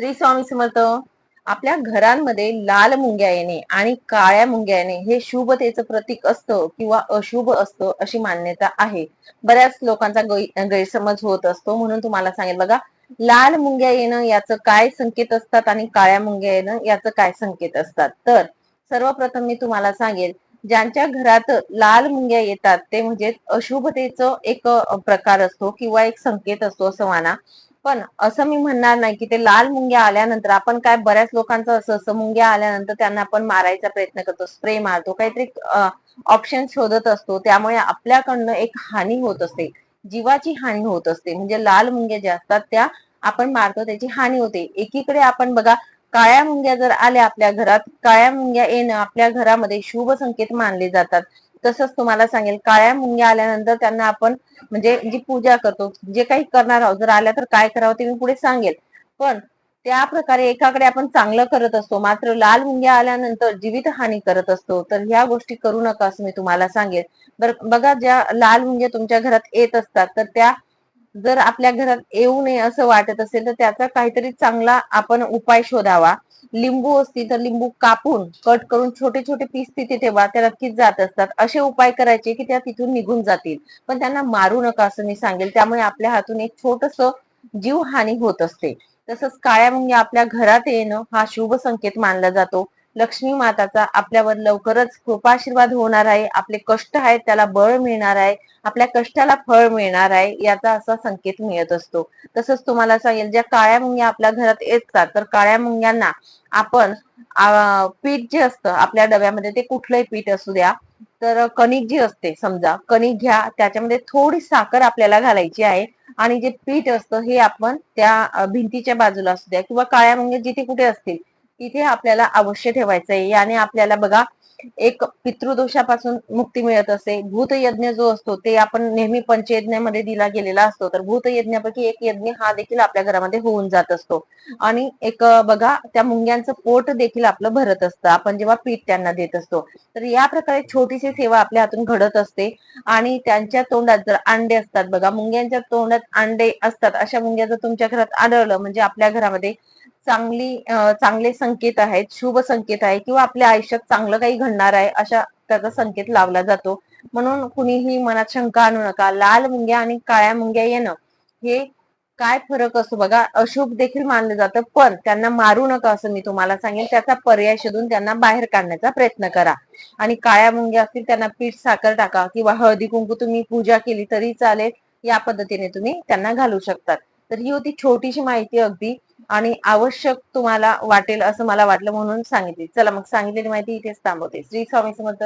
श्री स्वामी समर्थ आपल्या घरांमध्ये लाल मुंग्या येणे आणि काळ्या मुंग्या येणे हे शुभतेचं प्रतीक असतं किंवा अशुभ असतं अशी मान्यता आहे. बऱ्याच लोकांचा गैरसमज होत असतो म्हणून तुम्हाला सांगेल बघा लाल मुंग्या येणं याचं काय संकेत असतात आणि काळ्या मुंग्या येणं याचं काय संकेत असतात? तर सर्वप्रथम मी तुम्हाला सांगेल ज्यांच्या घरात लाल मुंग्या येतात ते म्हणजे अशुभतेचं एक प्रकार असतो किंवा एक संकेत असतो असं माना. पण असं मी म्हणणार नाही की ते लाल मुंग्या आल्यानंतर आपण काय बऱ्याच लोकांचं असं असं मुंग्या आल्यानंतर त्यांना आपण मारायचा प्रयत्न करतो स्प्रे मारतो काहीतरी ऑप्शन शोधत असतो. त्यामुळे आपल्याकडनं एक हानी होत असते. जीवाची हानी होत असते. म्हणजे लाल मुंग्या ज्या असतात त्या आपण मारतो त्याची हानी होते. एकीकडे आपण बघा काळ्या मुंग्या जर आल्या आपल्या घरात काळ्या मुंग्या येणं आपल्या घरामध्ये शुभ संकेत मानले जातात. तसंच तुम्हाला सांगेल काळ्या मुंग्या आल्यानंतर त्यांना आपण म्हणजे जी पूजा करतो जे काही करणार आहोत जर आल्या तर काय करावं ते मी पुढे सांगेल. पण त्या प्रकारे एकाकडे आपण चांगलं करत असतो मात्र लाल मुंग्या आल्यानंतर जीवित हानी करत असतो तर ह्या गोष्टी करू नका असं मी तुम्हाला सांगेल. बर बघा ज्या लाल मुंग्या तुमच्या घरात येत असतात तर त्या जर आपल्या घरात येऊ नये असं वाटत असेल तर त्याचा काहीतरी चांगला आपण उपाय शोधावा. लिंबू असतील तर लिंबू कापून कट करून छोटे छोटे पीस तिथे ठेवा त्या नक्कीच जात असतात. असे उपाय करायचे की त्या तिथून निघून जातील. पण त्यांना मारू नका असं मी सांगेल. त्यामुळे आपल्या हातून एक छोटस जीव हानी होत असते. तसंच काळ्या मुंग्या आपल्या घरात येणं हा शुभ संकेत मानला जातो. लक्ष्मी माताचा आपल्यावर लवकरच कृपाशीर्वाद होणार आहे. आपले कष्ट आहेत त्याला बळ मिळणार आहे. आपल्या कष्टाला फळ मिळणार आहे याचा असा संकेत मिळत असतो. तसंच तुम्हाला सांगेल ज्या काळ्या मुंग्या आपल्या घरात येतात तर काळ्या मुंग्यांना आपण पीठ जे असतं आपल्या डब्यामध्ये ते कुठलंही पीठ असू द्या. तर कणिक जी असते समजा कणिक घ्या त्याच्यामध्ये थोडी साखर आपल्याला घालायची आहे. आणि जे पीठ असतं हे आपण त्या भिंतीच्या बाजूला असू द्या किंवा काळ्या मुंग्या जिथे कुठे असतील तिथे आपल्याला अवश्य ठेवायचं आहे. याने आपल्याला बघा एक पितृदोषापासून मुक्ती मिळत असते. भूतयज्ञ जो असतो ते आपण नेहमी पंचयज्ञामध्ये दिला गेलेला असतो. तर भूतयज्ञापैकी एक यज्ञ हा देखील आपल्या घरामध्ये होऊन जात असतो. आणि एक बघा त्या मुंग्यांचं पोट देखील आपलं भरत असतं. आपण जेव्हा पीठ त्यांना देत असतो. तर या प्रकारे छोटीशी सेवा आपल्या हातून घडत असते. आणि त्यांच्या तोंडात जर अंडे असतात बघा मुंग्यांच्या तोंडात अंडे असतात अशा मुंग्या जर तुमच्या घरात आढळलं म्हणजे आपल्या घरामध्ये चांगली चांगले संकेत आहेत शुभ संकेत आहे किंवा आपल्या आयुष्यात चांगलं काही घडणार आहे अशा त्याचा संकेत लावला जातो. म्हणून कुणीही मनात शंका आणू नका. लाल मुंग्या आणि काळ्या मुंग्या येणं हे काय फरक असतो? बघा अशुभ देखील मानलं जातं पण त्यांना मारू नका असं मी तुम्हाला सांगेन. त्याचा पर्याय शोधून त्यांना बाहेर काढण्याचा प्रयत्न करा. आणि काळ्या मुंग्या असतील त्यांना पीठ साखर टाका किंवा हळदी कुंकू तुम्ही पूजा केली तरी चालेल. या पद्धतीने तुम्ही त्यांना घालू शकतात. तर ही होती छोटीशी माहिती अगदी. आणि आवश्यक तुम्हाला वाटेल असं मला वाटलं म्हणून सांगितली. चला मग सांगितलेली माहिती इथेच थांबवते. श्री स्वामी समर्थ.